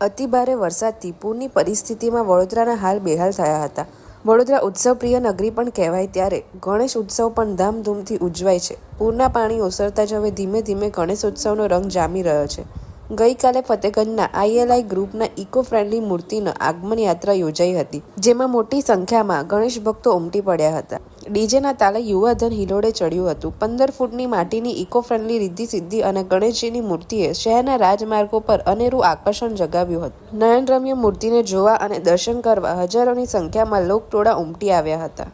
અતિભારે વરસાદથી પૂરની પરિસ્થિતિમાં વડોદરાના હાલ બેહાલ થયા હતા. વડોદરા ઉત્સવપ્રિય નગરી પણ કહેવાય ત્યારે ગણેશ ઉત્સવ પણ ધામધૂમથી ઉજવાય છે. પૂરના પાણી ઓસરતા જ હવે ધીમે ધીમે ગણેશ ઉત્સવનો રંગ જામી રહ્યો છે. ગઈકાલે ફતેગંજના આઈએલઆઈ ગ્રુપના ઇકો ફ્રેન્ડલી મૂર્તિનો આગમન યાત્રા યોજાઈ હતી, જેમાં મોટી સંખ્યામાં ગણેશ ભક્તો ઉમટી પડ્યા હતા. ડીજેના તાલે યુવાધન હિલોડે ચડ્યું હતું. પંદર ફૂટની માટીની ઇકો ફ્રેન્ડલી રિદ્ધિ સિદ્ધિ અને ગણેશજીની મૂર્તિએ શહેરના રાજમાર્ગો પર અનેરું આકર્ષણ જગાવ્યું હતું. નયનરમ્ય મૂર્તિને જોવા અને દર્શન કરવા હજારોની સંખ્યામાં લોકટોળા ઉમટી આવ્યા હતા.